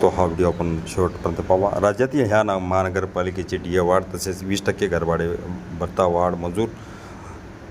तो हा व्हिडिओ आपण शेवटपर्यंत पाहावा राज्यातील ह्या ना महानगरपालिकेची डी ए वाढ तसेच वीस टक्के घरभाडे भत्ता वाढ मंजूर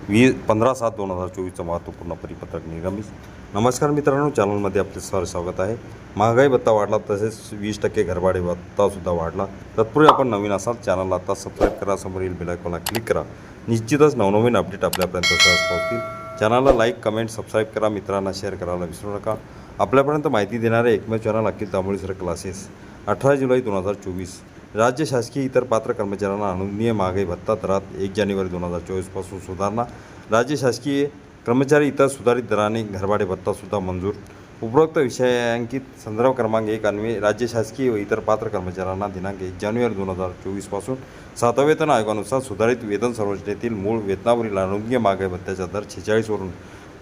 वी पंधरा सात दोन हजार चोवीसचं महत्त्वपूर्ण परिपत्रक निर्गमित नमस्कार मित्रांनो चॅनलमध्ये आपले सर स्वागत आहे. महागाई भत्ता वाढला तसेच वीस टक्के घरभाडे भत्तासुद्धा वाढला. तत्पूर्वी आपण नवीन असाल चॅनलला आता सबस्क्राईब करा समोरील बेलायकॉनला क्लिक करा. निश्चितच नवनवीन अपडेट आपल्यापर्यंत सहज पोहोचतील. चॅनलला लाईक कमेंट सबस्क्राईब करा मित्रांना शेअर करायला विसरू नका. आपल्यापर्यंत माहिती देणारे एकमेव चॅनल अखिल तांबोळीसर क्लासेस अठरा जुलै दोन हजार चोवीस. राज्य शासकीय इतर पात्र कर्मचाऱ्यांना अनुज्ञेय महागाई भत्ता दरात एक जानेवारी दोन हजार चोवीसपासून सुधारणा. राज्य शासकीय कर्मचारी इतर सुधारित दराने घरभाडे भत्तासुद्धा मंजूर. उपरोक्त विषयांकित संदर्भ क्रमांक एक अन्वये राज्य शासकीय व इतर पात्र कर्मचाऱ्यांना दिनांक एक जानेवारी दोन हजार चोवीसपासून सातव्या वेतन आयोगानुसार सुधारित वेतन संरचनेतील मूळ वेतनावरील अनुज्ञ मागे भत्त्याचा दर छेचाळीसवरून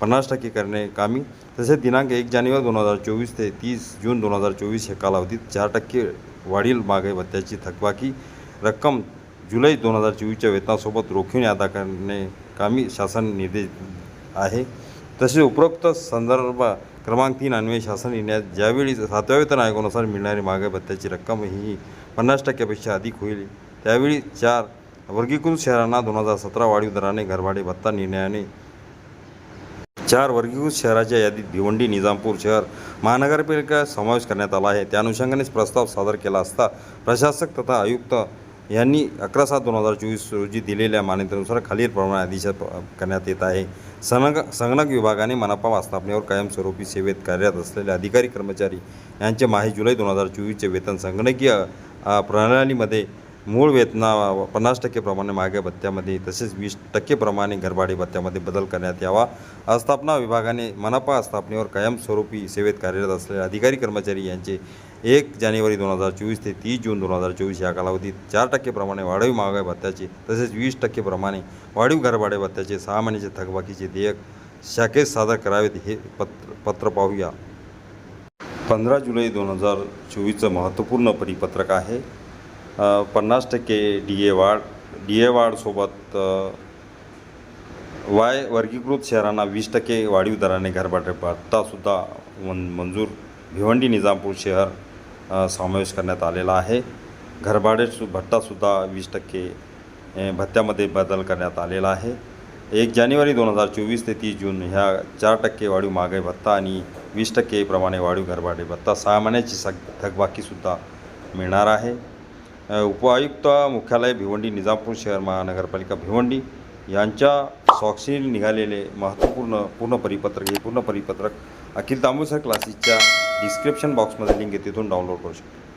पन्नास टक्के करणे कामी. तसेच दिनांक एक जानेवारी दोन हजार चोवीस ते तीस जून दोन हजार चोवीस या कालावधीत चार टक्के वाढील मागे भत्त्याची थकबाकी रक्कम जुलै दोन हजार चोवीसच्या वेतनासोबत रोखीने अदा करणे कामी शासन निर्देश आहे. तसेच उपरोक्त संदर्भ क्रमांक तीन अन्वये शासन निर्णयात ज्यावेळी सातव्या वेतन आयोगानुसार मिळणारी मागे भत्त्याची रक्कम ही पन्नास टक्क्यापेक्षा अधिक होईल त्यावेळी चार वर्गीकृत शहरांना दोन हजार सतरा वाढीव दराने घरभाडे भत्ता निर्णयाने चार वर्गीकृत शहराच्या यादीत भिवंडी निजामपूर शहर महानगरपालिका समावेश करण्यात आला आहे. त्या अनुषंगानेच प्रस्ताव सादर केला असता प्रशासक तथा आयुक्त यांनी अकरा सात दोन हजार चोवीस रोजी दिलेल्या मान्यतेनुसार खालीलप्रमाणे आदेश करण्यात येत आहे. संगणक संगणक विभागाने मनपा आस्थापनेवर कायमस्वरूपी सेवेत कार्यरत असलेले अधिकारी कर्मचारी यांचे माहे जुलै दोन हजार चोवीसचे वेतन संगणकीय प्रणालीमध्ये मूळ वेतना पन्नास टक्के प्रमाणे भत्त्यामध्ये तसेच वीस टक्के प्रमाणे घरभाडे भत्त्यामध्ये बदल करण्यात यावा. आस्थापना विभागाने मनपा आस्थापनेवर कायमस्वरूपी सेवेत कार्यरत असलेले अधिकारी कर्मचारी यांचे एक जानेवारी दोन हजार चोवीस ते तीस जून दोन हजार चोवीस या कालावधीत चार टक्केप्रमाणे वाढीव महागाई भत्त्याचे तसेच वीस टक्केप्रमाणे वाढीव घरभाडे भत्त्याचे सहा महिन्याचे थकबाकीचे देयक शाखेत सादर करावेत हे पत्र पत्र पाहूया. पंधरा जुलै दोन हजार चोवीसचं महत्त्वपूर्ण परिपत्रक आहे. पन्नास टक्के डी ए वाढ डी ए वाढसोबत वाय वर्गीकृत शहरांना वीस टक्के वाढीव दराने घरभाडे भत्तासुद्धा मन मंजूर. भिवंडी निजामपूर शहर समावेश करण्यात आलेला आहे. घरभाडे सु भत्तासुद्धा वीस टक्के भत्त्यामध्ये बदल करण्यात आलेला आहे. एक जानेवारी दोन हजार चोवीस ते तीस जून ह्या चार टक्के वाढीव महागाई भत्ता आणि वीस टक्के प्रमाणे वाढीव घरभाडे भत्ता सहा महिन्याची सग थकबाकीसुद्धा मिळणार आहे. उपआयुक्त मुख्यालय भिवंडी निजामपूर शहर महानगरपालिका भिवंडी यांच्या स्वाक्षरी निघालेले महत्त्वपूर्ण पूर्ण परिपत्रक हे पूर्ण परिपत्रक अखिल तांबूसर क्लासेसच्या डिस्क्रिप्शन बॉक्समध्ये लिंक आहे तिथून डाउनलोड करू शकतो.